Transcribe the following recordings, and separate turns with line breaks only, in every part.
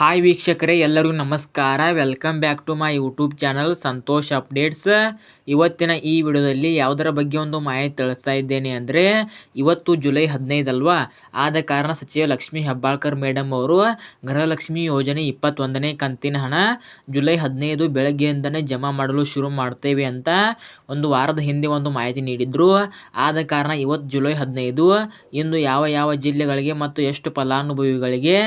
Hi ವೀಕ್ಷಕರೇ, ಎಲ್ಲರಿಗೂ ನಮಸ್ಕಾರ. Welcome back to my YouTube channel Santosh updates ಇವತ್ತಿನ ಈ ವಿಡಿಯೋದಲ್ಲಿ ಯಾವುದರ ಬಗ್ಗೆ ಒಂದು ಮಾಹಿತಿ ತಿಳಿಸ್ತಾ ಇದ್ದೇನೆ ಅಂದರೆ, ಇವತ್ತು ಜುಲೈ ಹದಿನೈದಲ್ವಾ ಆದ ಕಾರಣ ಸಚಿವ ಲಕ್ಷ್ಮೀ ಹೆಬ್ಬಾಳ್ಕರ್ ಮೇಡಮ್ ಅವರು ಗೃಹಲಕ್ಷ್ಮಿ ಯೋಜನೆ ಇಪ್ಪತ್ತೊಂದನೇ ಕಂತಿನ ಹಣ ಜುಲೈ ಹದಿನೈದು ಬೆಳಗ್ಗೆಯಿಂದನೇ ಜಮಾ ಮಾಡಲು ಶುರು ಮಾಡ್ತೇವೆ ಅಂತ ಒಂದು ವಾರದ ಹಿಂದೆ ಒಂದು ಮಾಹಿತಿ ನೀಡಿದರು. ಆದ ಕಾರಣ ಇವತ್ತು ಜುಲೈ ಹದಿನೈದು, ಇಂದು ಯಾವ ಯಾವ ಜಿಲ್ಲೆಗಳಿಗೆ ಮತ್ತು ಎಷ್ಟು ಫಲಾನುಭವಿಗಳಿಗೆ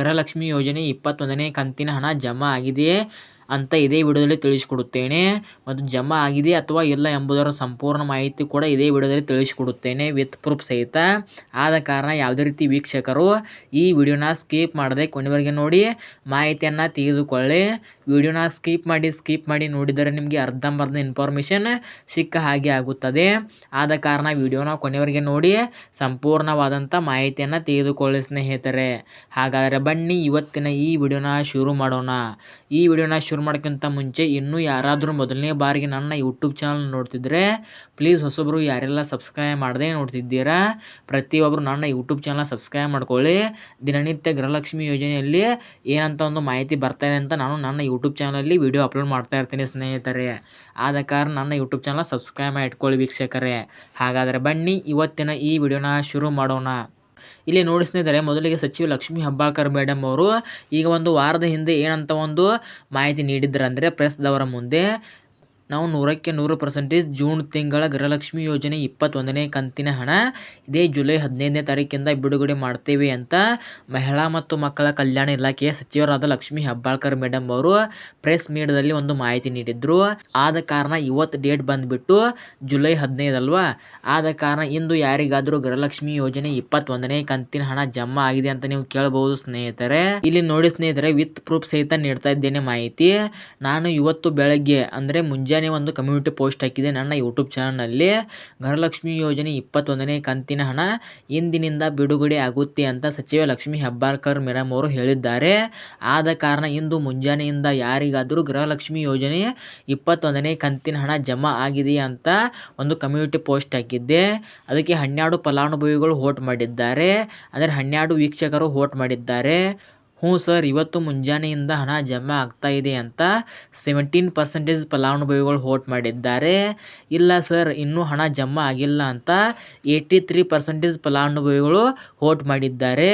ಗೃಹಲಕ್ಷ್ಮಿ ಯೋಜನೆ ಇಪ್ಪತ್ತೊಂದನೇ ಕಂತಿನ ಹಣ ಜಮಾ ಆಗಿದೆಯೇ? ಅಂತ ಇದೇ ವಿಡಿಯೋದಲ್ಲಿ ತಿಳಿಸಿಕೊಡುತ್ತೇನೆ. ಮತ್ತು ಜಮಾ ಆಗಿದೆ ಅಥವಾ ಇಲ್ಲ ಎಂಬುದರ ಸಂಪೂರ್ಣ ಮಾಹಿತಿ ಕೂಡ ಇದೇ ವಿಡಿಯೋದಲ್ಲಿ ತಿಳಿಸಿಕೊಡುತ್ತೇನೆ ವಿತ್ ಪ್ರೂಫ್ ಸಹಿತ. ಆದ ಕಾರಣ ಯಾವುದೇ ರೀತಿ ವೀಕ್ಷಕರು ಈ ವಿಡಿಯೋನ ಸ್ಕಿಪ್ ಮಾಡದೆ ಕೊನೆವರೆಗೆ ನೋಡಿ, ಮಾಹಿತಿಯನ್ನು ತೆಗೆದುಕೊಳ್ಳಿ. ವಿಡಿಯೋನ ಸ್ಕಿಪ್ ಮಾಡಿ ಸ್ಕಿಪ್ ಮಾಡಿ ನೋಡಿದರೆ ನಿಮಗೆ ಅರ್ಧಂಬರ್ಧ ಇನ್ಫಾರ್ಮೇಷನ್ ಸಿಕ್ಕ ಹಾಗೆ ಆಗುತ್ತದೆ. ಆದ ಕಾರಣ ವಿಡಿಯೋನ ಕೊನೆವರೆಗೆ ನೋಡಿ, ಸಂಪೂರ್ಣವಾದಂಥ ಮಾಹಿತಿಯನ್ನು ತೆಗೆದುಕೊಳ್ಳಿ ಸ್ನೇಹಿತರೆ. ಹಾಗಾದರೆ ಬನ್ನಿ ಇವತ್ತಿನ ಈ ವಿಡಿಯೋನ ಶುರು ಮಾಡೋಣ. ಈ ವಿಡಿಯೋನ ಶುರು ಮಾಡೋಕ್ಕಿಂತ ಮುಂಚೆ ಇನ್ನೂ ಯಾರಾದರೂ ಮೊದಲನೇ ಬಾರಿಗೆ ನನ್ನ ಯೂಟ್ಯೂಬ್ ಚಾನಲ್ ನೋಡ್ತಿದ್ರೆ ಪ್ಲೀಸ್ ಹೊಸಬ್ರು ಯಾರೆಲ್ಲ ಸಬ್ಸ್ಕ್ರೈಬ್ ಮಾಡದೆ ನೋಡ್ತಿದ್ದೀರಾ ಪ್ರತಿಯೊಬ್ಬರು ನನ್ನ ಯೂಟ್ಯೂಬ್ ಚಾನಲ್ ಸಬ್ಸ್ಕ್ರೈಬ್ ಮಾಡ್ಕೊಳ್ಳಿ. ದಿನನಿತ್ಯ ಗೃಹಲಕ್ಷ್ಮಿ ಯೋಜನೆಯಲ್ಲಿ ಏನಂತ ಒಂದು ಮಾಹಿತಿ ಬರ್ತಾ ಇದೆ ಅಂತ ನಾನು ನನ್ನ ಯೂಟ್ಯೂಬ್ ಚಾನಲಲ್ಲಿ ವೀಡಿಯೋ ಅಪ್ಲೋಡ್ ಮಾಡ್ತಾ ಇರ್ತೀನಿ ಸ್ನೇಹಿತರೆ. ಆದ ಕಾರಣ ನನ್ನ ಯೂಟ್ಯೂಬ್ ಚಾನಲ್ ಸಬ್ಸ್ಕ್ರೈಬ್ ಮಾಡಿ ಇಟ್ಕೊಳ್ಳಿ ವೀಕ್ಷಕರೇ. ಹಾಗಾದರೆ ಬನ್ನಿ, ಇವತ್ತಿನ ಈ ವಿಡಿಯೋನ ಶುರು ಮಾಡೋಣ. ಇಲ್ಲಿ ನೋಡಿ ಸ್ನೇಹಿತರೆ, ಮೊದಲಿಗೆ ಸಚಿವ ಲಕ್ಷ್ಮೀ ಹೆಬ್ಬಾಳ್ಕರ್ ಮೇಡಮ್ ಅವರು ಈಗ ಒಂದು ವಾರದ ಹಿಂದೆ ಏನಂತ ಒಂದು ಮಾಹಿತಿ ನೀಡಿದ್ರಂದರೆ ಪ್ರೆಸ್ದವರ ಮುಂದೆ ನಾವು ನೂರಕ್ಕೆ ನೂರು ಪರ್ಸೆಂಟೇಜ್ ಜೂನ್ ತಿಂಗಳ ಗೃಹಲಕ್ಷ್ಮಿ ಯೋಜನೆ ಇಪ್ಪತ್ತೊಂದನೇ ಕಂತಿನ ಹಣ ಇದೇ ಜುಲೈ ಹದಿನೈದನೇ ತಾರೀಕಿಂದ ಬಿಡುಗಡೆ ಮಾಡ್ತೇವೆ ಅಂತ ಮಹಿಳಾ ಮತ್ತು ಮಕ್ಕಳ ಕಲ್ಯಾಣ ಇಲಾಖೆಯ ಸಚಿವರಾದ ಲಕ್ಷ್ಮೀ ಹೆಬ್ಬಾಳ್ಕರ್ ಮೇಡಮ್ ಅವರು ಪ್ರೆಸ್ ಮೀಡಿಯಾದಲ್ಲಿ ಒಂದು ಮಾಹಿತಿ ನೀಡಿದ್ರು. ಆದ ಕಾರಣ ಇವತ್ತು ಡೇಟ್ ಬಂದ್ಬಿಟ್ಟು ಜುಲೈ ಹದಿನೈದಲ್ವಾ? ಆದ ಕಾರಣ ಇಂದು ಯಾರಿಗಾದರೂ ಗೃಹಲಕ್ಷ್ಮಿ ಯೋಜನೆ ಇಪ್ಪತ್ತೊಂದನೇ ಕಂತಿನ ಹಣ ಜಮಾ ಆಗಿದೆ ಅಂತ ನೀವು ಕೇಳಬಹುದು ಸ್ನೇಹಿತರೆ. ಇಲ್ಲಿ ನೋಡಿ ಸ್ನೇಹಿತರೆ ವಿತ್ ಪ್ರೂಫ್ ಸಹಿತ ನೀಡ್ತಾ ಇದ್ದೇನೆ ಮಾಹಿತಿ. ನಾನು ಇವತ್ತು ಬೆಳಗ್ಗೆ, ಅಂದರೆ ಮುಂಜಾನೆ ಒಂದು ಕಮ್ಯುನಿಟಿ ಪೋಸ್ಟ್ ಹಾಕಿದೆ ನನ್ನ ಯೂಟ್ಯೂಬ್ ಚಾನಲ್ನಲ್ಲಿ ಗೃಹಲಕ್ಷ್ಮಿ ಯೋಜನೆ ಇಪ್ಪತ್ತೊಂದನೇ ಕಂತಿನ ಹಣ ಇಂದಿನಿಂದ ಬಿಡುಗಡೆ ಆಗುತ್ತೆ ಅಂತ ಸಚಿವ ಲಕ್ಷ್ಮಿ ಹೆಬ್ಬಾರ್ಕರ್ ಮೇಡಮ್ ಅವರು ಹೇಳಿದ್ದಾರೆ. ಆದ ಕಾರಣ ಇಂದು ಮುಂಜಾನೆಯಿಂದ ಯಾರಿಗಾದರೂ ಗೃಹಲಕ್ಷ್ಮಿ ಯೋಜನೆ ಇಪ್ಪತ್ತೊಂದನೇ ಕಂತಿನ ಹಣ ಜಮಾ ಆಗಿದೆ ಅಂತ ಒಂದು ಕಮ್ಯುನಿಟಿ ಪೋಸ್ಟ್ ಹಾಕಿದ್ದೆ. ಅದಕ್ಕೆ ಹನ್ನೆರಡು ಫಲಾನುಭವಿಗಳು ವೋಟ್ ಮಾಡಿದ್ದಾರೆ. ಅಂದರೆ ಹನ್ನೆರಡು ವೀಕ್ಷಕರು ವೋಟ್ ಮಾಡಿದ್ದಾರೆ. ಹ್ಞೂ ಸರ್, ಇವತ್ತು ಮುಂಜಾನೆಯಿಂದ ಹಣ ಜಮಾ ಆಗ್ತಾ ಇದೆ ಅಂತ ಸೆವೆಂಟೀನ್ ಪರ್ಸೆಂಟೇಜ್ ಫಲಾನುಭವಿಗಳು ವೋಟ್ ಮಾಡಿದ್ದಾರೆ. ಇಲ್ಲ ಸರ್, ಇನ್ನೂ ಹಣ ಜಮಾ ಆಗಿಲ್ಲ ಅಂತ ಏಯ್ಟಿ ತ್ರೀ ಪರ್ಸೆಂಟೇಜ್ ಫಲಾನುಭವಿಗಳು ವೋಟ್ ಮಾಡಿದ್ದಾರೆ.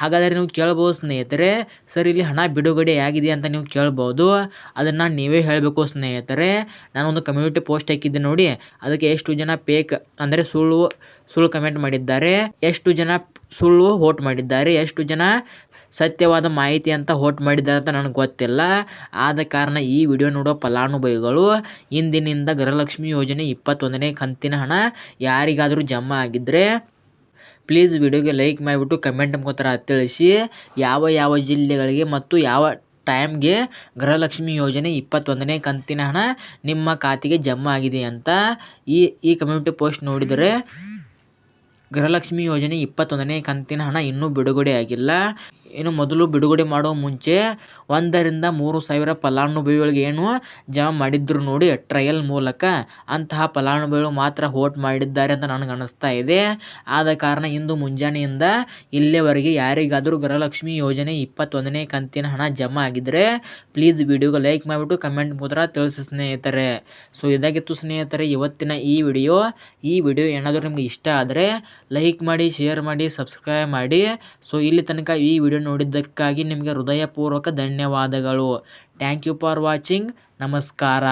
ಹಾಗಾದರೆ ನೀವು ಕೇಳ್ಬೋದು ಸ್ನೇಹಿತರೆ, ಸರ್, ಇಲ್ಲಿ ಹಣ ಬಿಡುಗಡೆ ಆಗಿದೆ ಅಂತ ನೀವು ಕೇಳ್ಬೋದು. ಅದನ್ನು ನೀವೇ ಹೇಳಬೇಕು ಸ್ನೇಹಿತರೆ. ನಾನೊಂದು ಕಮ್ಯುನಿಟಿ ಪೋಸ್ಟ್ ಹಾಕಿದ್ದೆ ನೋಡಿ, ಅದಕ್ಕೆ ಎಷ್ಟು ಜನ ಪೇಕ್ ಅಂದರೆ ಸುಳ್ಳು ಸುಳ್ಳು ಕಮೆಂಟ್ ಮಾಡಿದ್ದಾರೆ. ಎಷ್ಟು ಜನ ಸುಳ್ಳು ವೋಟ್ ಮಾಡಿದ್ದಾರೆ. ಎಷ್ಟು ಜನ ಸತ್ಯವಾದ ಮಾಹಿತಿ ಅಂತ ವೋಟ್ ಮಾಡಿದ್ದಾರೆ ಅಂತ ನನಗೆ ಗೊತ್ತಿಲ್ಲ. ಆದ ಕಾರಣ ಈ ವಿಡಿಯೋ ನೋಡೋ ಫಲಾನುಭವಿಗಳು, ಇಂದಿನಿಂದ ಗೃಹಲಕ್ಷ್ಮಿ ಯೋಜನೆ ಇಪ್ಪತ್ತೊಂದನೇ ಕಂತಿನ ಹಣ ಯಾರಿಗಾದರೂ ಜಮಾ ಆಗಿದ್ದರೆ ಪ್ಲೀಸ್ ವಿಡಿಯೋಗೆ ಲೈಕ್ ಮಾಡಿಬಿಟ್ಟು ಕಮೆಂಟ್ ಮುಖಾಂತರ ತಿಳಿಸಿ. ಯಾವ ಯಾವ ಜಿಲ್ಲೆಗಳಿಗೆ ಮತ್ತು ಯಾವ ಟೈಮ್ಗೆ ಗೃಹಲಕ್ಷ್ಮಿ ಯೋಜನೆ ಇಪ್ಪತ್ತೊಂದನೇ ಕಂತಿನ ಹಣ ನಿಮ್ಮ ಖಾತೆಗೆ ಜಮಾ ಆಗಿದೆ ಅಂತ ಈ ಈ ಕಮ್ಯುನಿಟಿ ಪೋಸ್ಟ್ ನೋಡಿದರೆ ಗೃಹಲಕ್ಷ್ಮಿ ಯೋಜನೆ ಇಪ್ಪತ್ತೊಂದನೇ ಕಂತಿನ ಹಣ ಇನ್ನೂ ಬಿಡುಗಡೆ ಇನ್ನು ಮೊದಲು ಬಿಡುಗಡೆ ಮಾಡೋ ಮುಂಚೆ ಒಂದರಿಂದ ಮೂರು ಸಾವಿರ ಫಲಾನುಭವಿಗಳಿಗೆ ಏನು ಜಮಾ ಮಾಡಿದ್ರು ನೋಡಿ ಟ್ರಯಲ್ ಮೂಲಕ ಅಂತಹ ಫಲಾನುಭವಿಗಳು ಮಾತ್ರ ಹೋಟ್ ಮಾಡಿದ್ದಾರೆ ಅಂತ ನನಗೆ ಅನ್ನಿಸ್ತಾ ಇದೆ. ಆದ ಕಾರಣ ಇಂದು ಮುಂಜಾನೆಯಿಂದ ಇಲ್ಲಿಯವರೆಗೆ ಯಾರಿಗಾದರೂ ಗೃಹಲಕ್ಷ್ಮಿ ಯೋಜನೆ ಇಪ್ಪತ್ತೊಂದನೇ ಕಂತಿನ ಹಣ ಜಮಾ ಆಗಿದ್ದರೆ ಪ್ಲೀಸ್ ವಿಡಿಯೋಗೆ ಲೈಕ್ ಮಾಡಿಬಿಟ್ಟು ಕಮೆಂಟ್ ಮುದ್ರ ತಿಳಿಸಿ ಸ್ನೇಹಿತರೆ. ಸೊ ಇದಾಗಿತ್ತು ಸ್ನೇಹಿತರೆ, ಇವತ್ತಿನ ಈ ವಿಡಿಯೋ. ಈ ವಿಡಿಯೋ ಏನಾದರೂ ನಿಮ್ಗೆ ಇಷ್ಟ ಆದರೆ ಲೈಕ್ ಮಾಡಿ ಶೇರ್ ಮಾಡಿ ಸಬ್ಸ್ಕ್ರೈಬ್ ಮಾಡಿ. ಸೊ ಇಲ್ಲಿ ತನಕ ಈ ವಿಡಿಯೋ ನೋಡಿದ್ದಕ್ಕಾಗಿ ನಿಮಗೆ ಹೃದಯಪೂರ್ವಕ ಧನ್ಯವಾದಗಳು. ಥ್ಯಾಂಕ್ ಯು ಫಾರ್ ವಾಚಿಂಗ್ ನಮಸ್ಕಾರ.